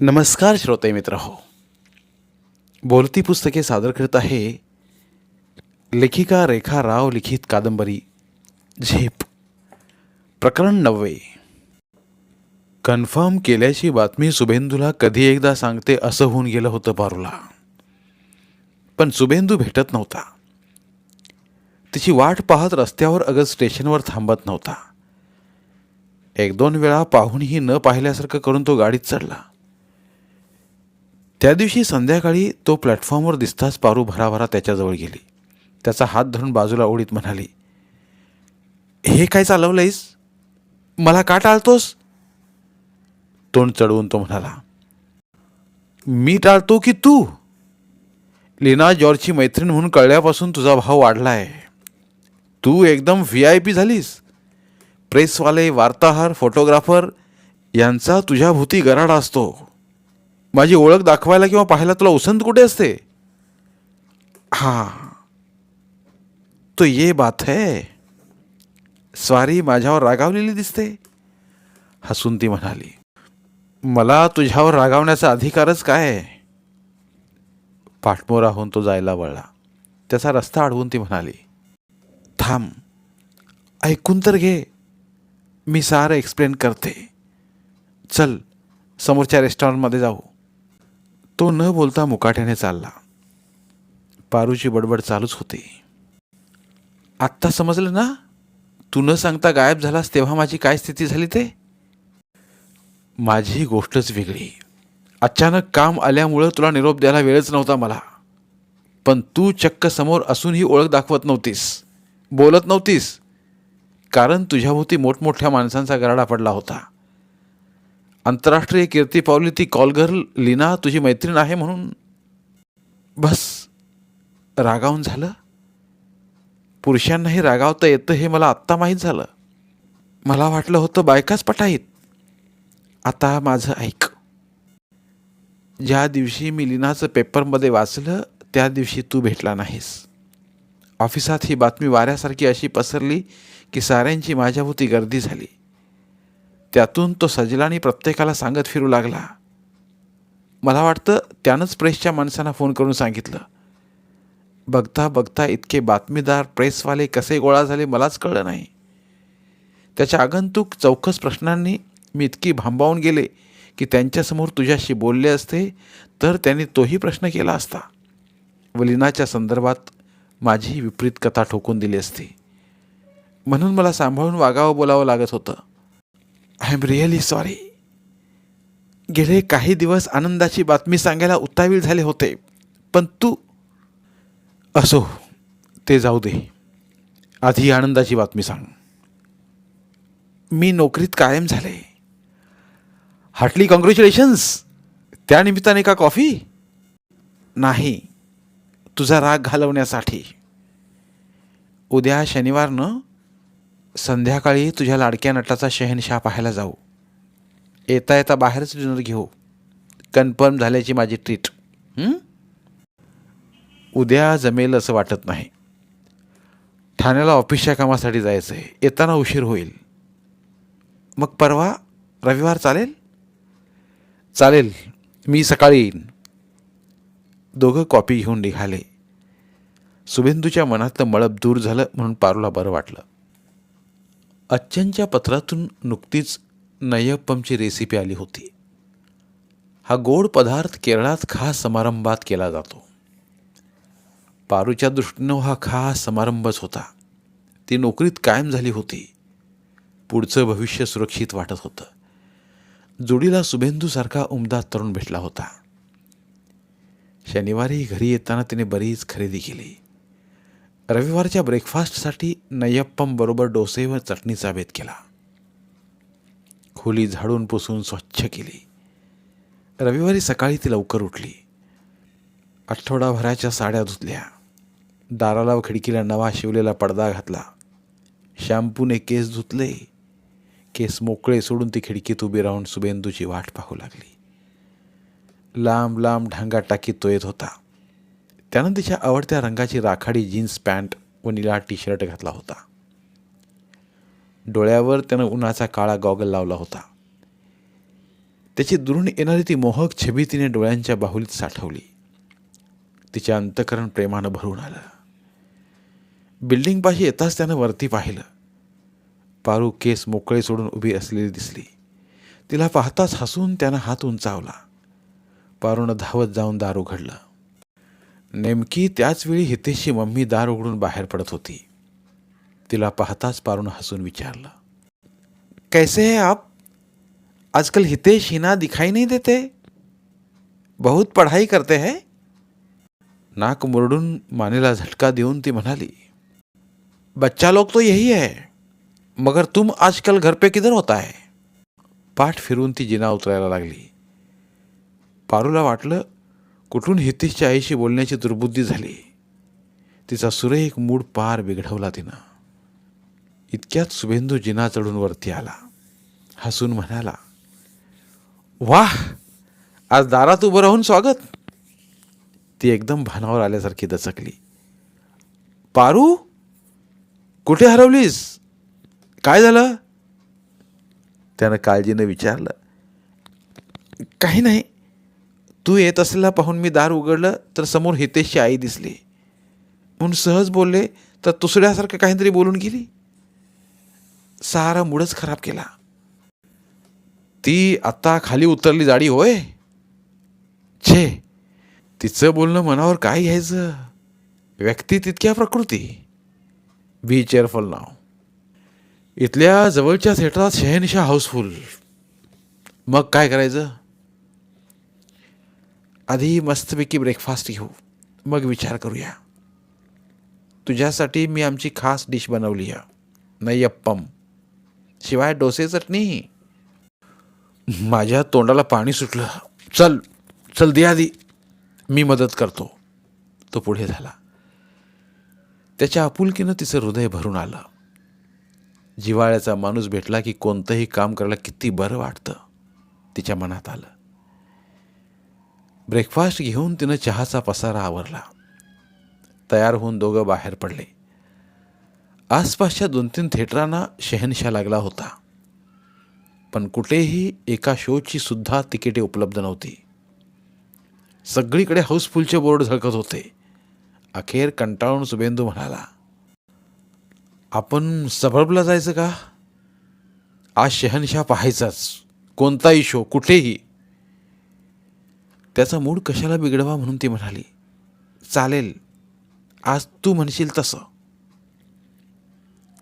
नमस्कार श्रोते मित्र हो. बोलती पुस्तके सादर करत आहे लेखिका रेखा राव लिखित कादंबरी झेप. प्रकरण नववे. कन्फर्म केल्याची बातमी सुबेंदूला कधी एकदा सांगते असं होऊन गेलं होतं पारूला पण सुबेंदू भेटत नव्हता. तिची वाट पाहत रस्त्यावर अगं स्टेशनवर थांबत नव्हता. एक दोन वेळा पाहूनही न पाहिल्यासारखं करून तो गाडीत चढला. त्या दिवशी संध्याकाळी तो प्लॅटफॉर्मवर दिसताच पारू भराभरा त्याच्याजवळ गेली. त्याचा हात धरून बाजूला ओढीत म्हणाली हे काय चालवलंयस? मला का टाळतोस? तोंड चढवून तो म्हणाला मी टाळतो की तू? लीना जॉर्जची मैत्रीण म्हणून कळल्यापासून तुझा भाव वाढला आहे तू एकदम व्ही आय पी झालीस. प्रेसवाले वार्ताहर फोटोग्राफर यांचा तुझ्याभोवती गराडा असतो. माझी ओळख दाखवायला किंवा पाहायला तुला उसंत कुठे असते? हा. तो ये बात है. स्वारी माझ्यावर रागावलेली दिसते. हसून ती म्हणाली मला तुझ्यावर रागावण्याचा अधिकारच काय? पाठमोराहून तो जायला वळला. त्याचा रस्ता अडवून ती म्हणाली थांब ऐकून तर घे. मी सारं एक्सप्लेन करते. चल समोरच्या रेस्टॉरंटमध्ये जाऊ. तो न बोलता मुकाट्याने चालला. पारूची बडबड चालूच होती. आत्ता समजलं ना? तू न सांगता गायब झालास तेव्हा माझी काय स्थिती झाली ते? माझी गोष्टच वेगळी. अचानक काम आल्यामुळं तुला निरोप द्यायला वेळच नव्हता मला. पण तू चक्क समोर असूनही ओळख दाखवत नव्हतीस. बोलत नव्हतीस. कारण तुझ्याभोवती मोठमोठ्या माणसांचा गराडा पडला होता. आंतरराष्ट्रीय कीर्ती पावली ती कॉलगर्ल लीना तुझी मैत्रीण आहे म्हणून. बस. रागावून झालं. पुरुषांनाही रागावता येतं हे मला आत्ता माहीत झालं. मला वाटलं होतं बायकाच पटाईत. आता माझं ऐक. ज्या दिवशी मी लिनाचं पेपरमध्ये वाचलं त्या दिवशी तू भेटला नाहीस. ऑफिसात ही बातमी वाऱ्यासारखी अशी पसरली की साऱ्यांची माझ्याभोवती गर्दी झाली. त्यातून तो सजलानी प्रत्येकाला सांगत फिरू लागला. मला वाटतं त्यानंच प्रेसच्या माणसांना फोन करून सांगितलं. बघता बघता इतके बातमीदार प्रेसवाले कसे गोळा झाले मलाच कळलं नाही. त्याच्या आगंतुक चौकस प्रश्नांनी मी इतकी भांबावून गेले की त्यांच्यासमोर तुझ्याशी बोलले असते तर त्यांनी तोही प्रश्न केला असता. वलिनाच्या संदर्भात माझी विपरीत कथा ठोकून दिली असती. म्हणून मला सांभाळून वागावं बोलावं लागत होतं. आय एम रिअली सॉरी गेले काही दिवस आनंदाची बातमी सांगायला उतावीळ झाले होते पण तू असो ते जाऊ दे. आधी आनंदाची बातमी सांग. मी नोकरीत कायम झाले. Heartly congratulations. त्यानिमित्ताने का कॉफी? नाही तुझा राग घालवण्यासाठी. उद्या शनिवारनं संध्याकाळी तुझ्या लाडक्या नटाचा शहनशाह पाहायला जाऊ. येता येता बाहेरच डिनर घेऊ. कन्फर्म झाल्याची माझी ट्रीट. उद्या जमेल असं वाटत नाही. ठाण्याला ऑफिसच्या कामासाठी जायचं आहे येताना उशीर होईल. मग परवा? रविवार चालेल? चालेल. मी सकाळी येईन. दोघं कॉपी घेऊन निघाले. सुबेंदूच्या मनातलं मळप दूर झालं म्हणून पारूला बरं वाटलं. अच्छनच्या पत्रातून नुकतीच नय्यप्पमची रेसिपी आली होती. हा गोड पदार्थ केरळात खास समारंभात केला जातो. पारूच्या दृष्टीनं हा खास समारंभच होता. ती नोकरीत कायम झाली होती. पुढचं भविष्य सुरक्षित वाटत होतं. जोडीला सुबेंदूसारखा उमदा तरुण भेटला होता. शनिवारी घरी येताना तिने बरीच खरेदी केली. रविवारच्या ब्रेकफास्टसाठी नय्यप्पम बरोबर डोसे व चटणीचा बेत केला. खोली झाडून पुसून स्वच्छ केली. रविवारी सकाळी ती लवकर उठली. आठवडाभराच्या साड्या धुतल्या. दाराला व खिडकीला नवा शिवलेला पडदा घातला. शॅम्पूने केस धुतले. केस मोकळे सोडून ती खिडकीत उभी राहून सुबेंदूची वाट पाहू लागली. लांब लांब ढांगा टाकीत तो येत होता. त्यानं तिच्या आवडत्या रंगाची राखाडी जीन्स पॅन्ट व निळा टी शर्ट घातला होता. डोळ्यावर त्यानं उन्हाचा काळा गॉगल लावला होता. त्याची दुरून येणारी ती मोहक छबी तिने डोळ्यांच्या बाहुलीत साठवली. तिचे अंतकरण प्रेमानं भरून आलं. बिल्डिंगपाशी येताच त्यानं वरती पाहिलं. पारू केस मोकळे सोडून उभी असलेली दिसली. तिला पाहताच हसून त्यानं हात उंचावला. पारूनं धावत जाऊन दार उघडलं. नेमकी त्याच वेळी हितेशची मम्मी दार उघडून बाहेर पडत होती. तिला पाहताच पारून हसून विचारलं, कैसे है आप? आजकल हितेश हिना दिखाई नहीं देते? बहुत पढ़ाई करते हैं? नाक मुरडून मानेला झटका देऊन ती म्हणाली, बच्चा लोग तो यही है, मगर तुम आजकल घर पे किधर होता है? पाठ फिरून ती जिना उतरायला लागली. पारूला वाटलं कुठून हितेशच्या आईशी बोलण्याची दुर्बुद्धी झाली? तिचा सुरेख मूड पार बिघडवला तिनं. इतक्यात शुभेंदू जिना चढून वरती आला. हसून म्हणाला वाह! आज दारात उभं राहून स्वागत. ती एकदम भानावर आल्यासारखी दचकली. पारू कुठे हरवलीस? काय झालं? त्यानं काळजीनं विचारलं काही नाही. तू येत असलेला पाहून मी दार उघडलं तर समोर हितेशची आई दिसली. म्हणून सहज बोलले तर तुसड्यासारखं काहीतरी बोलून गेली? सारा मूडच खराब केला. ती आत्ता खाली उतरली जाडी होय. छे तिचं बोलणं मनावर काय घ्यायचं? व्यक्ती तितक्या प्रकृती. बी चेअरफुल नाव इथल्या जवळच्या थिएटरात शहनिशा हाऊसफुल. मग काय करायचं? आधी मस्तपैकी ब्रेकफास्ट घेऊ. मग विचार करूया. तुझ्यासाठी मी आमची खास डिश बनवली आहे. नाही अप्पम शिवाय डोसे चटणी. माझ्या तोंडाला पाणी सुटलं. चल चल दे आधी. मी मदत करतो. तो पुढे झाला. त्याच्या आपुलकीनं तिचं हृदय भरून आलं. जिवाळ्याचा माणूस भेटला की कोणतंही काम करायला किती बरं वाटतं तिच्या मनात आलं. ब्रेकफास्ट घेऊन तिनं चहाचा पसारा आवरला. तयार होऊन दोघं बाहेर पडले. आसपासच्या दोन तीन थिएटरांना शहनशा लागला होता. पण कुठेही एका शोची सुद्धा तिकिटे उपलब्ध नव्हती. सगळीकडे हाऊसफुलचे बोर्ड झळकत होते. अखेर कंटाळून सुबेंदू म्हणाला आपण सबर्बला जायचं का? आज शहनशाह पाहायचाच. कोणताही शो कुठेही. त्याचा मूड कशाला बिघडवा म्हणून ती म्हणाली चालेल आज तू म्हणशील तसं.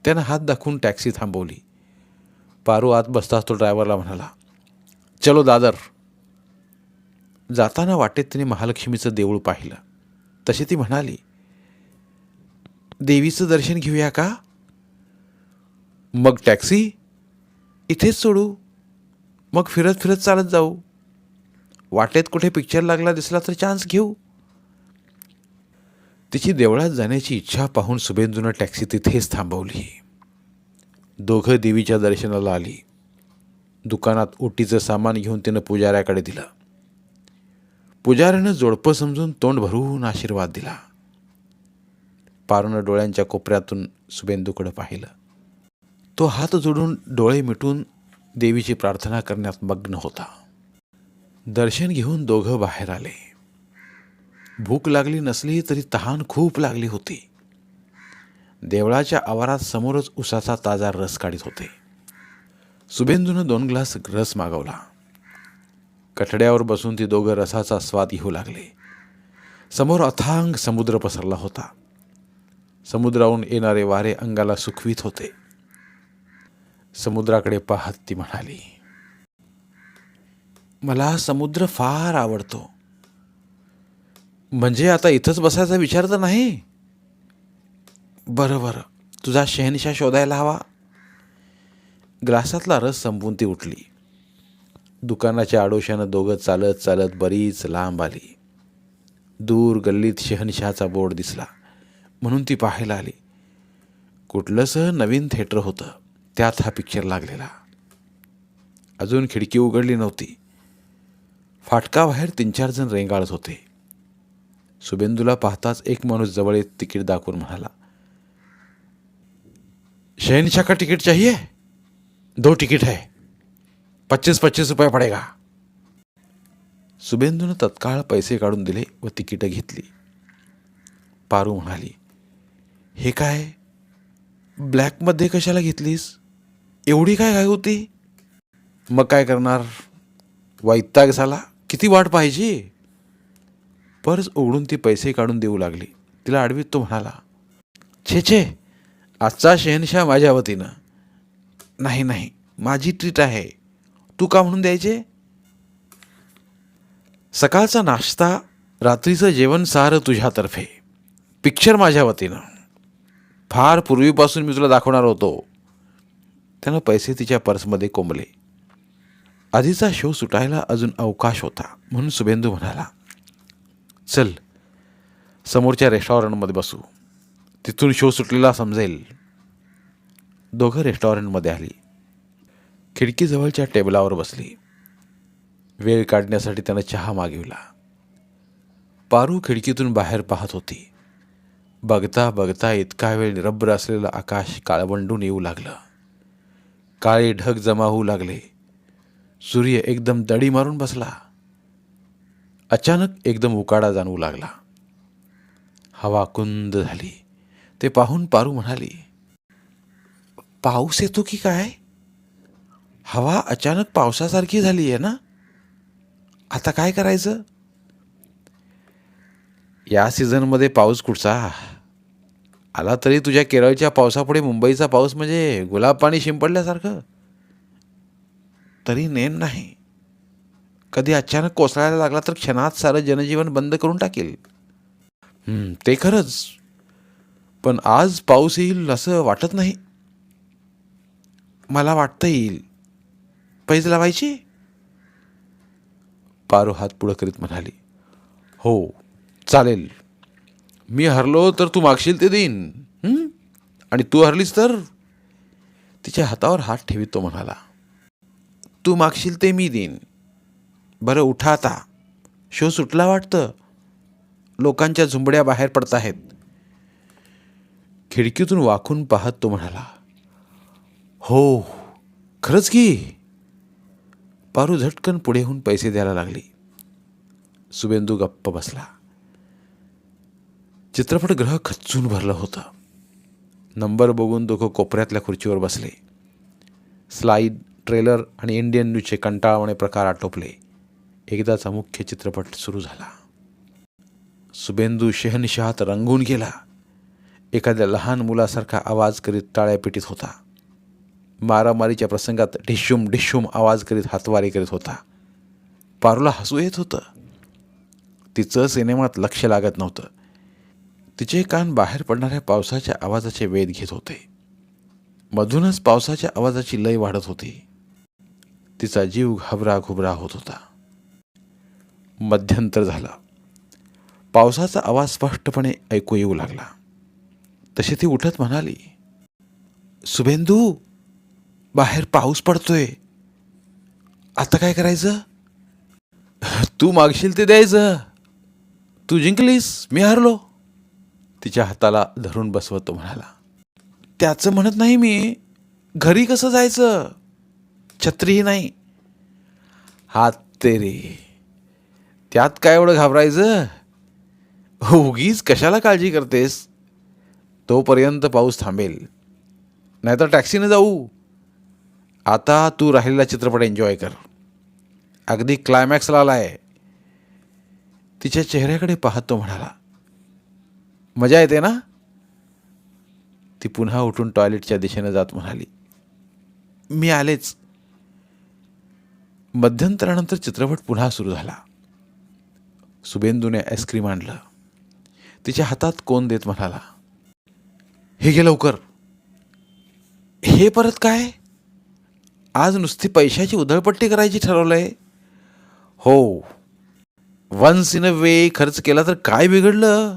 त्यानं हात दाखवून टॅक्सी थांबवली. पारू आत बसताच तो ड्रायव्हरला म्हणाला चलो दादर. जाताना वाटेत तिने महालक्ष्मीचं देऊळ पाहिलं. तशी ती म्हणाली देवीचं दर्शन घेऊया का? मग टॅक्सी इथेच सोडू. मग फिरत फिरत चालत जाऊ. वाटेत कुठे पिक्चर लागला दिसला तर चान्स घेऊ. तिची देवळात जाण्याची इच्छा पाहून सुभेंदूनं टॅक्सी तिथेच थांबवली. दोघं देवीच्या दर्शनाला आली. दुकानात ओटीचं सामान घेऊन तिनं पुजाऱ्याकडे दिलं. पुजाऱ्यानं जोडपं समजून तोंड भरून आशीर्वाद दिला. पारूनं डोळ्यांच्या कोपऱ्यातून सुबेंदूकडे पाहिलं. तो हात जोडून डोळे मिटून देवीची प्रार्थना करण्यात मग्न होता. दर्शन घेऊन दोघं बाहेर आले. भूक लागली नसली तरी तहान खूप लागली होती. देवळाच्या आवारात समोरच उसाचा ताजा रस काढीत होते. सुभेंदूनं दोन ग्लास रस मागवला. कठड्यावर बसून ती दोघं रसाचा स्वाद घेऊ लागले. समोर अथांग समुद्र पसरला होता. समुद्राहून येणारे वारे अंगाला सुखवीत होते. समुद्राकडे पाहत ती म्हणाली मला समुद्र फार आवडतो. म्हणजे आता इथंच बसायचा विचार तर नाही? बरं बरं. तुझा शहनिशा शोधायला हवा. ग्लासातला रस संपून ती उठली. दुकानाच्या आडोशानं दोघं चालत चालत बरीच लांब आली. दूर गल्लीत शहनशहाचा बोर्ड दिसला. म्हणून ती पाहायला आली. कुठलंसं नवीन थिएटर होतं. त्यात हा पिक्चर लागलेला. अजून खिडकी उघडली नव्हती. फाटकाबाहेर तीन चार जण रेंगाळत होते. सुबेंदूला पाहताच एक माणूस जवळ येत तिकीट दाखवून म्हणाला शहनशाह का टिकट चाहिए? दो टिकट है. पच्चीस पच्चीस रुपये पड़ेगा. सुबेंदूनं तत्काळ पैसे काढून दिले व तिकीटं घेतली. पारू म्हणाली हे काय? ब्लॅकमध्ये कशाला घेतलीस? एवढी काय काय होती? मग काय करणार? वैताग झाला किती वाट पाहिजे? पर्स उघडून ती पैसे काढून देऊ लागली. तिला आडवीत तो म्हणाला छे छे आजचा शहनशाह माझ्या वतीनं. नाही नाही माझी ट्रीट आहे. तू का म्हणून द्यायचे? सकाळचा नाश्ता रात्रीचं जेवण सारं तुझ्यातर्फे. पिक्चर माझ्या वतीनं. फार पूर्वीपासून मी तुला दाखवणार होतो. त्यानं पैसे तिच्या पर्समध्ये कोंबले. आधीचा शो सुटायला अजून अवकाश होता म्हणून सुबेंदू म्हणाला चल समोरच्या रेस्टॉरंटमध्ये बसू. तिथून शो सुटलेला समजेल. दोघं रेस्टॉरंटमध्ये आली. खिडकीजवळच्या टेबलावर बसली. वेळ काढण्यासाठी त्यानं चहा मागविला. पारू खिडकीतून बाहेर पाहत होती. बघता बघता इतका वेळ निरभ्र असलेलं आकाश काळवंडून येऊ लागलं. काळे ढग जमा होऊ लागले. सूर्य एकदम दडी मारून बसला. अचानक एकदम उकाडा जाणवू लागला. हवा कुंद झाली. ते पाहून पारू म्हणाली पाऊस येतो की काय? हवा अचानक पावसासारखी झाली आहे ना? आता काय करायचं? या सीझनमध्ये पाऊस कुठचा? आला तरी तुझ्या केरळच्या पावसापुढे मुंबईचा पाऊस म्हणजे गुलाब पाणी शिंपडल्यासारखं. तरी नेम नाही. कधी अचानक कोसळायला लागला तर क्षणात सारं जनजीवन बंद करून टाकेल. ते खरंच. पण आज पाऊस येईल असं वाटत नाही. मला वाटतं येईल. पैज लावायची? पारू हात पुढं करीत म्हणाली. हो चालेल. मी हरलो तर तू मागशील ते देईन. आणि तू हरलीस तर? तिच्या हातावर हात ठेवीत तो म्हणाला. तू मागशील ते मी देईन. बरं उठा आता. शो सुटला वाटतं? लोकांच्या झुंबड्या बाहेर पडत आहेत. खिडकीतून वाकून पाहत तो म्हणाला हो खरंच की. पारू झटकन पुढे होऊन पैसे द्यायला लागली. सुबेंदू गप्प बसला. चित्रपटगृह खच्चून भरलं होतं. नंबर बघून दोघं कोपऱ्यातल्या खुर्चीवर बसले. स्लाईड ट्रेलर आणि इंडियन न्यूजचे कंटाळवाणे प्रकार आटोपले. एकदाचा मुख्य चित्रपट सुरू झाला. सुबेंदू शहनिशहात रंगून गेला. एखाद्या लहान मुलासारखा आवाज करीत टाळ्या पिटीत होता. मारामारीच्या प्रसंगात ढिशुम ढिशुम आवाज करीत हातवारी करीत होता. पारूला हसू येत होतं. तिचं सिनेमात लक्ष लागत नव्हतं. तिचे कान बाहेर पडणाऱ्या पावसाच्या आवाजाचे वेध घेत होते. मधूनच पावसाच्या आवाजाची लय वाढत होती. तिचा जीव घाबरा घुबरा होत होता. मध्यंतर झाला. पावसाचा आवाज स्पष्टपणे ऐकू येऊ लागला. तशी ती उठत म्हणाली सुभेंदू बाहेर पाऊस पडतोय. आता काय करायचं? तू मागशील ते द्यायचं. तू जिंकलीस मी हरलो. तिच्या हाताला धरून बसवत म्हणाला त्याचं म्हणत नाही मी. घरी कसं जायचं? छत्रीही नाही. हात तेरे. त्यात काय एवढं घाबरायचं? उगीच कशाला काळजी करतेस? तोपर्यंत पाऊस थांबेल. नाहीतर टॅक्सीने जाऊ. आता तू राहिलेला चित्रपट एन्जॉय कर. अगदी क्लायमॅक्सला आला आहे तिच्या चेहऱ्याकडे पाहत तो म्हणाला. मजा येते ना? ती पुन्हा उठून टॉयलेटच्या दिशेनं जात म्हणाली. मी आलेच. मध्यंतरानंतर चित्रपट पुन्हा सुरू झाला. सुबेंदूने आईस्क्रीम आणलं. तिच्या हातात कोण देत म्हणाला हे घे लवकर. हे परत काय? आज नुसती पैशाची उधळपट्टी करायची ठरवलंय. हो. वन्स इन अ वे खर्च केला तर काय बिघडलं?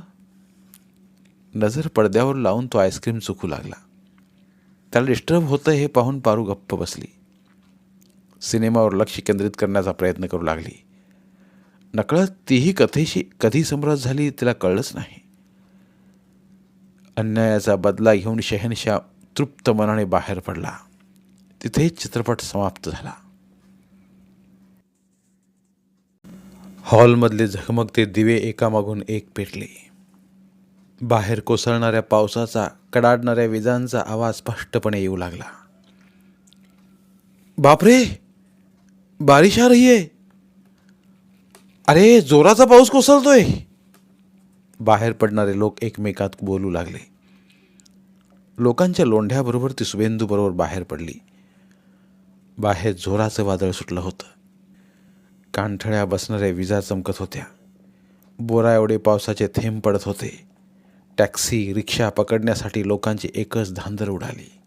नजर पडद्यावर लावून तो आईस्क्रीम चुकू लागला. त्याला डिस्टर्ब होतं हे पाहून पारू गप्प बसली. सिनेमावर लक्ष केंद्रित करण्याचा प्रयत्न करू लागली. नकळत तीही कथेशी कधी समरस झाली तिला कळलंच नाही. अन्यायाचा बदला घेऊन शहनशाह तृप्त मनाने बाहेर पडला. तिथे चित्रपट समाप्त झाला. हॉलमधले झगमगते दिवे एकामागून एक पेटले. बाहेर कोसळणाऱ्या पावसाचा कडाडणाऱ्या विजांचा आवाज स्पष्टपणे येऊ लागला. बापरे! बारिश आ रही आहे अरे जोराचा पाऊस कोसळतोय. बाहेर पडणारे लोक एकमेकात बोलू लागले. लोकांच्या लोंढ्याबरोबर ती सुबेंदूबरोबर बाहेर पडली. बाहेर जोराचं वादळ सुटलं होतं. कानठळ्या बसणाऱ्या विजा चमकत होत्या. बोरा एवढे पावसाचे थेंब पडत होते. टॅक्सी रिक्षा पकडण्यासाठी लोकांची एकच धांदर उडाली.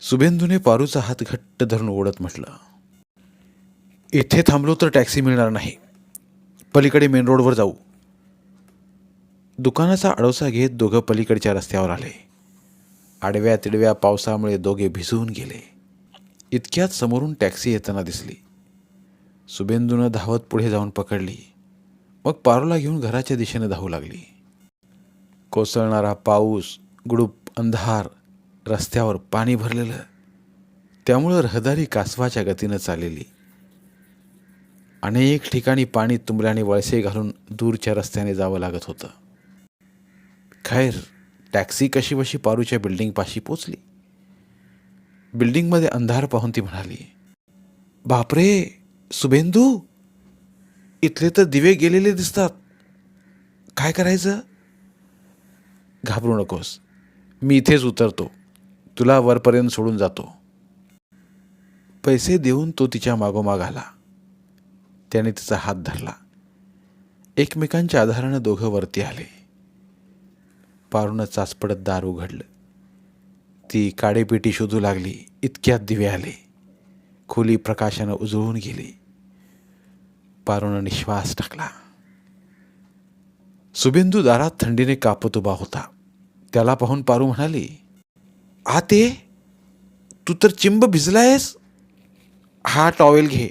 सुभेंदूने पारूचा हात घट्ट धरून ओढत म्हटलं इथे थांबलो तर टॅक्सी मिळणार नाही. पलीकडे मेन रोडवर जाऊ. दुकानाचा आडोसा घेत दोघं पलीकडच्या रस्त्यावर आले. आडव्या तिडव्या पावसामुळे दोघे भिजवून गेले. इतक्यात समोरून टॅक्सी येताना दिसली. सुबेंदूनं धावत पुढे जाऊन पकडली. मग पारूला घेऊन घराच्या दिशेने धावू लागली. कोसळणारा पाऊस गुडूप अंधार रस्त्यावर पाणी भरलेलं. त्यामुळं रहदारी कासवाच्या गतीनं चाललेली. अनेक ठिकाणी पाणी तुंबल्याने वळसे घालून दूरच्या रस्त्याने जावं लागत होतं. खैर टॅक्सी कशी बशी पारूच्या बिल्डिंगपाशी पोचली. बिल्डिंगमध्ये अंधार पाहून ती म्हणाली बापरे सुभेंदू इथले तर दिवे गेलेले दिसतात. काय करायचं? घाबरू नकोस मी इथेच उतरतो. तुला वरपर्यंत सोडून जातो. पैसे देऊन तो तिच्या मागोमाग आला. त्याने तिचा हात धरला. एकमेकांच्या आधारानं दोघं वरती आले. पारूनं चाचपडत दार उघडलं. ती काडेपेटी शोधू लागली. इतक्यात दिवे आले. खोली प्रकाशानं उजळून गेली. पारूनं निश्वास टाकला. सुबेंदू दारात थंडीने कापत उभा होता. त्याला पाहून पारू म्हणाली आते तू तर चिंब भिजलायस? हा टॉवेल घे.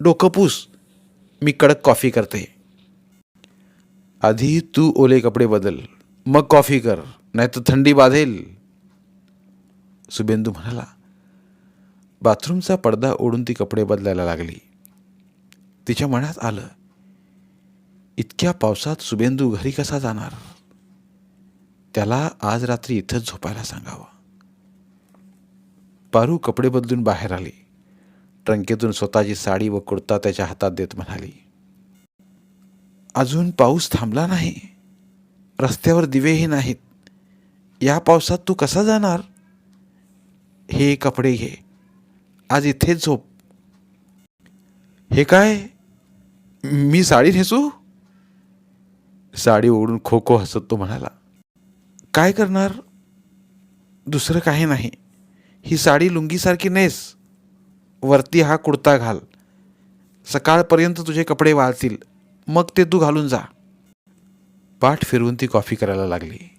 डोकं पूस. मी कडक कॉफी करते. आधी तू ओले कपडे बदल मग कॉफी कर नाही तर थंडी बाधेल. सुबेंदू म्हणाला बाथरूमचा पडदा ओढून ती कपडे बदलायला लागली. तिच्या मनात आलं इतक्या पावसात सुबेंदू घरी कसा जाणार? त्याला आज रात्री इथंच झोपायला सांगावं. पारू कपडे बदलून बाहेर आली. ट्रंकेतून स्वतःची साडी व कुर्ता त्याच्या हातात देत म्हणाली. अजून पाऊस थांबला नाही. रस्त्यावर दिवेही नाहीत. या पावसात तू कसा जाणार? हे कपडे घे. आज इथेच झोप. हे काय? मी साडी नेसू? साडी ओढून खो खो हसत तो म्हणाला. काय करणार? दुसरं काही नाही. ही साडी लुंगीसारखी नेस. वरती हा कुर्ता घाल. सकाळपर्यंत तुझे कपडे वाळतील. मग ते तू घालून जा. पाठ फिरवून ती कॉफी करायला लागली.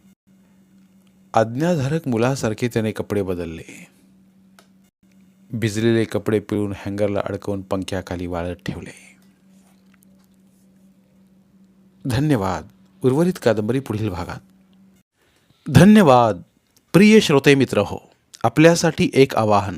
आज्ञाधारक मुलासारखे त्याने कपडे बदलले. भिजलेले कपडे पिळून हँगरला अडकवून पंख्याखाली वाळत ठेवले. धन्यवाद. उर्वरित कादंबरी पुढील भागात. धन्यवाद. प्रिय श्रोते मित्र हो आपल्यासाठी एक आवाहन.